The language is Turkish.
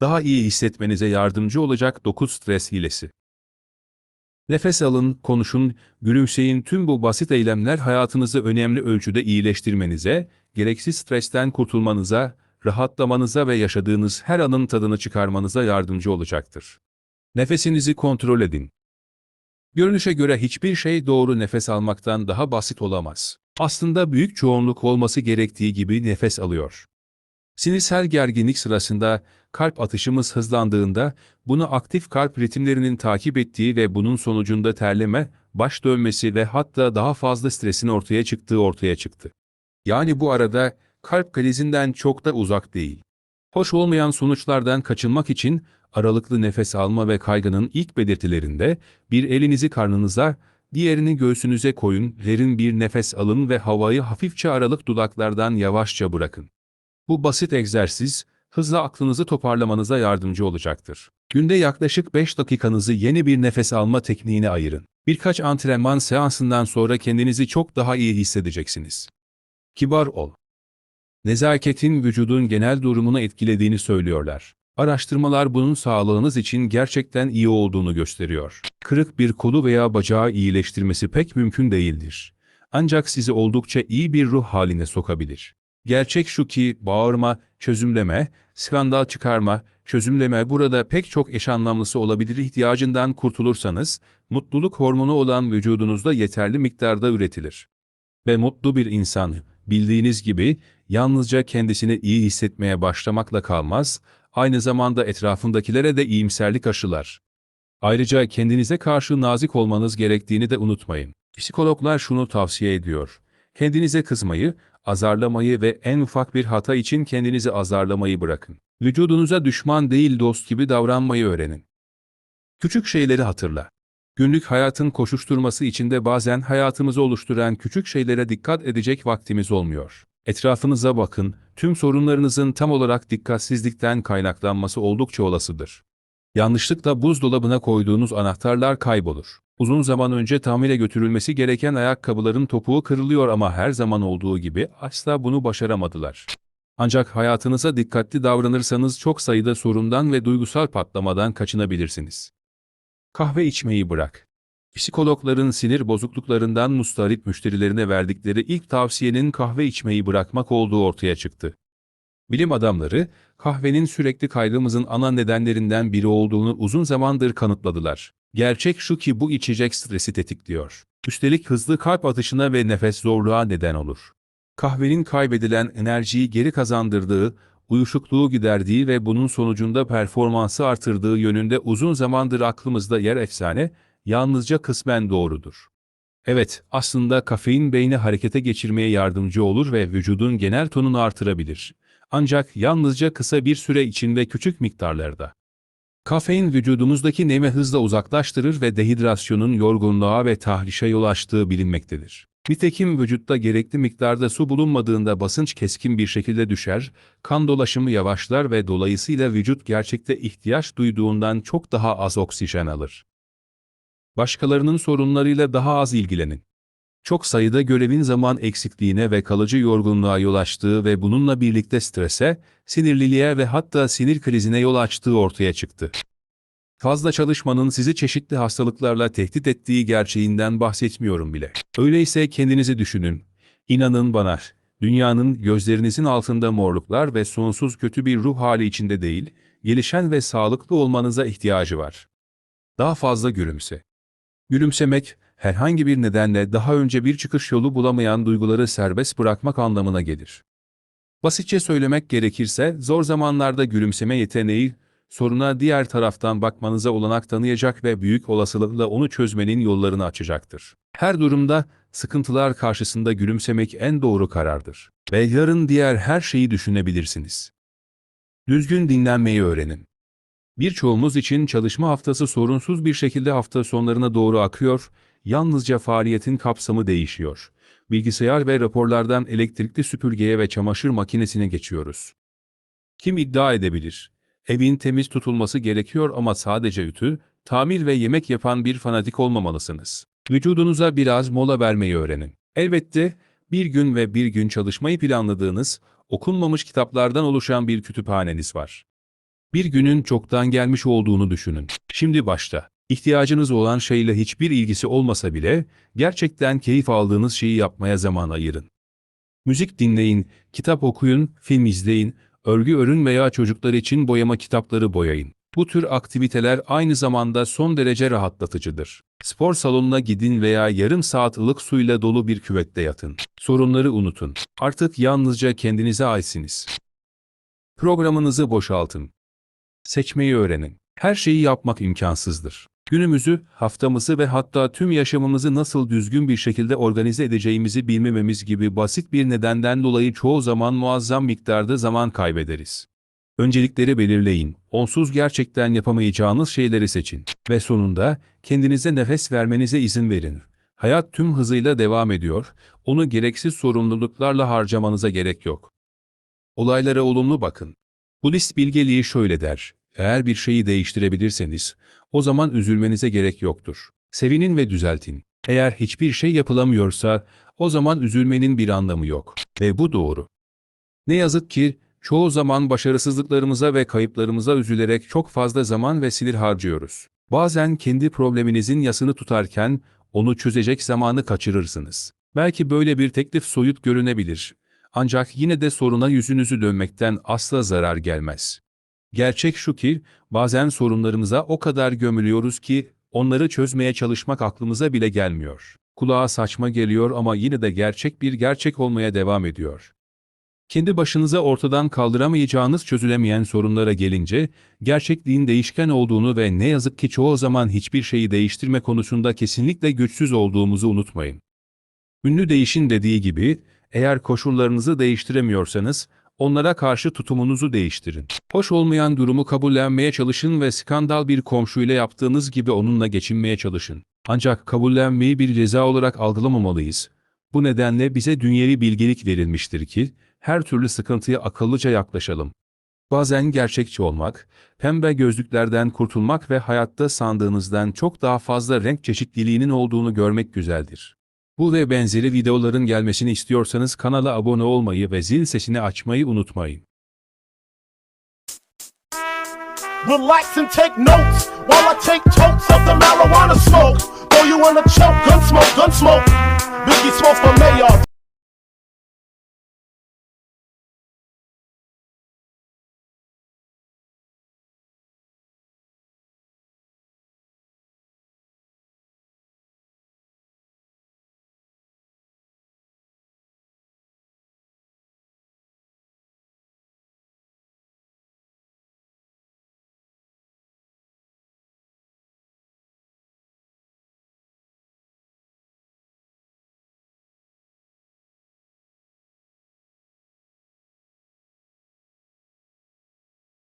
Daha iyi hissetmenize yardımcı olacak 9 stres hilesi. Nefes alın, konuşun, gülümseyin tüm bu basit eylemler hayatınızı önemli ölçüde iyileştirmenize, gereksiz stresten kurtulmanıza, rahatlamanıza ve yaşadığınız her anın tadını çıkarmanıza yardımcı olacaktır. Nefesinizi kontrol edin. Görünüşe göre hiçbir şey doğru nefes almaktan daha basit olamaz. Aslında büyük çoğunluk olması gerektiği gibi nefes alıyor. Sinirsel gerginlik sırasında kalp atışımız hızlandığında bunu aktif kalp ritimlerinin takip ettiği ve bunun sonucunda terleme, baş dönmesi ve hatta daha fazla stresin ortaya çıktığı ortaya çıktı. Yani bu arada kalp krizinden çok da uzak değil. Hoş olmayan sonuçlardan kaçınmak için aralıklı nefes alma ve kaygının ilk belirtilerinde bir elinizi karnınıza, diğerini göğsünüze koyun, derin bir nefes alın ve havayı hafifçe aralık dudaklardan yavaşça bırakın. Bu basit egzersiz, hızla aklınızı toparlamanıza yardımcı olacaktır. Günde yaklaşık 5 dakikanızı yeni bir nefes alma tekniğine ayırın. Birkaç antrenman seansından sonra kendinizi çok daha iyi hissedeceksiniz. Kibar ol. Nezaketin vücudun genel durumunu etkilediğini söylüyorlar. Araştırmalar bunun sağlığınız için gerçekten iyi olduğunu gösteriyor. Kırık bir kolu veya bacağı iyileştirmesi pek mümkün değildir. Ancak sizi oldukça iyi bir ruh haline sokabilir. Gerçek şu ki bağırma, çözümleme, skandal çıkarma, çözümleme burada pek çok eş anlamlısı olabilir ihtiyacından kurtulursanız, mutluluk hormonu olan vücudunuzda yeterli miktarda üretilir. Ve mutlu bir insan, bildiğiniz gibi, yalnızca kendisini iyi hissetmeye başlamakla kalmaz, aynı zamanda etrafındakilere de iyimserlik aşılar. Ayrıca kendinize karşı nazik olmanız gerektiğini de unutmayın. Psikologlar şunu tavsiye ediyor. Kendinize kızmayı, azarlamayı ve en ufak bir hata için kendinizi azarlamayı bırakın. Vücudunuza düşman değil dost gibi davranmayı öğrenin. Küçük şeyleri hatırla. Günlük hayatın koşuşturması içinde bazen hayatımızı oluşturan küçük şeylere dikkat edecek vaktimiz olmuyor. Etrafınıza bakın, tüm sorunlarınızın tam olarak dikkatsizlikten kaynaklanması oldukça olasıdır. Yanlışlıkla buzdolabına koyduğunuz anahtarlar kaybolur. Uzun zaman önce tamire götürülmesi gereken ayakkabıların topuğu kırılıyor ama her zaman olduğu gibi asla bunu başaramadılar. Ancak hayatınıza dikkatli davranırsanız çok sayıda sorundan ve duygusal patlamadan kaçınabilirsiniz. Kahve içmeyi bırak. Psikologların sinir bozukluklarından mustarip müşterilerine verdikleri ilk tavsiyenin kahve içmeyi bırakmak olduğu ortaya çıktı. Bilim adamları, kahvenin sürekli kaygımızın ana nedenlerinden biri olduğunu uzun zamandır kanıtladılar. Gerçek şu ki bu içecek stresi tetikliyor. Üstelik hızlı kalp atışına ve nefes zorluğa neden olur. Kahvenin kaybedilen enerjiyi geri kazandırdığı, uyuşukluğu giderdiği ve bunun sonucunda performansı artırdığı yönünde uzun zamandır aklımızda yer efsane, yalnızca kısmen doğrudur. Evet, aslında kafein beyni harekete geçirmeye yardımcı olur ve vücudun genel tonunu artırabilir. Ancak yalnızca kısa bir süre içinde küçük miktarlarda. Kafein vücudumuzdaki nemi hızla uzaklaştırır ve dehidrasyonun yorgunluğa ve tahrişe yol açtığı bilinmektedir. Nitekim vücutta gerekli miktarda su bulunmadığında basınç keskin bir şekilde düşer, kan dolaşımı yavaşlar ve dolayısıyla vücut gerçekte ihtiyaç duyduğundan çok daha az oksijen alır. Başkalarının sorunlarıyla daha az ilgilenin. Çok sayıda görevin zaman eksikliğine ve kalıcı yorgunluğa yol açtığı ve bununla birlikte strese, sinirliliğe ve hatta sinir krizine yol açtığı ortaya çıktı. Fazla çalışmanın sizi çeşitli hastalıklarla tehdit ettiği gerçeğinden bahsetmiyorum bile. Öyleyse kendinizi düşünün. İnanın bana, dünyanın gözlerinizin altında morluklar ve sonsuz kötü bir ruh hali içinde değil, gelişen ve sağlıklı olmanıza ihtiyacı var. Daha fazla gülümse. Gülümsemek, herhangi bir nedenle daha önce bir çıkış yolu bulamayan duyguları serbest bırakmak anlamına gelir. Basitçe söylemek gerekirse, zor zamanlarda gülümseme yeteneği, soruna diğer taraftan bakmanıza olanak tanıyacak ve büyük olasılıkla onu çözmenin yollarını açacaktır. Her durumda, sıkıntılar karşısında gülümsemek en doğru karardır. Ve yarın diğer her şeyi düşünebilirsiniz. Düzgün dinlenmeyi öğrenin. Birçoğumuz için çalışma haftası sorunsuz bir şekilde hafta sonlarına doğru akıyor, yalnızca faaliyetin kapsamı değişiyor. Bilgisayar ve raporlardan elektrikli süpürgeye ve çamaşır makinesine geçiyoruz. Kim iddia edebilir? Evin temiz tutulması gerekiyor ama sadece ütü, tamir ve yemek yapan bir fanatik olmamalısınız. Vücudunuza biraz mola vermeyi öğrenin. Elbette bir gün ve bir gün çalışmayı planladığınız, okunmamış kitaplardan oluşan bir kütüphaneniz var. Bir günün çoktan gelmiş olduğunu düşünün. Şimdi başta. İhtiyacınız olan şeyle hiçbir ilgisi olmasa bile gerçekten keyif aldığınız şeyi yapmaya zaman ayırın. Müzik dinleyin, kitap okuyun, film izleyin, örgü örün veya çocuklar için boyama kitapları boyayın. Bu tür aktiviteler aynı zamanda son derece rahatlatıcıdır. Spor salonuna gidin veya yarım saat ılık suyla dolu bir küvette yatın. Sorunları unutun. Artık yalnızca kendinize aitsiniz. Programınızı boşaltın. Seçmeyi öğrenin. Her şeyi yapmak imkansızdır. Günümüzü, haftamızı ve hatta tüm yaşamımızı nasıl düzgün bir şekilde organize edeceğimizi bilmememiz gibi basit bir nedenden dolayı çoğu zaman muazzam miktarda zaman kaybederiz. Öncelikleri belirleyin, onsuz gerçekten yapamayacağınız şeyleri seçin ve sonunda kendinize nefes vermenize izin verin. Hayat tüm hızıyla devam ediyor, onu gereksiz sorumluluklarla harcamanıza gerek yok. Olaylara olumlu bakın. Budist bilgeliği şöyle der, eğer bir şeyi değiştirebilirseniz, o zaman üzülmenize gerek yoktur. Sevinin ve düzeltin. Eğer hiçbir şey yapılamıyorsa, o zaman üzülmenin bir anlamı yok. Ve bu doğru. Ne yazık ki, çoğu zaman başarısızlıklarımıza ve kayıplarımıza üzülerek çok fazla zaman ve sinir harcıyoruz. Bazen kendi probleminizin yasını tutarken, onu çözecek zamanı kaçırırsınız. Belki böyle bir teklif soyut görünebilir. Ancak yine de soruna yüzünüzü dönmekten asla zarar gelmez. Gerçek şu ki, bazen sorunlarımıza o kadar gömülüyoruz ki, onları çözmeye çalışmak aklımıza bile gelmiyor. Kulağa saçma geliyor ama yine de gerçek bir gerçek olmaya devam ediyor. Kendi başınıza ortadan kaldıramayacağınız çözülemeyen sorunlara gelince, gerçekliğin değişken olduğunu ve ne yazık ki çoğu zaman hiçbir şeyi değiştirme konusunda kesinlikle güçsüz olduğumuzu unutmayın. Ünlü değişin dediği gibi, eğer koşullarınızı değiştiremiyorsanız, onlara karşı tutumunuzu değiştirin. Hoş olmayan durumu kabullenmeye çalışın ve skandal bir komşuyla yaptığınız gibi onunla geçinmeye çalışın. Ancak kabullenmeyi bir ceza olarak algılamamalıyız. Bu nedenle bize dünyevi bilgelik verilmiştir ki, her türlü sıkıntıya akıllıca yaklaşalım. Bazen gerçekçi olmak, pembe gözlüklerden kurtulmak ve hayatta sandığınızdan çok daha fazla renk çeşitliliğinin olduğunu görmek güzeldir. Bu ve benzeri videoların gelmesini istiyorsanız kanala abone olmayı ve zil sesini açmayı unutmayın. Relax and take notes while I take totes of the marijuana smoke. Throw you in choke, gun smoke, gun smoke. Biggie smoke for mayor.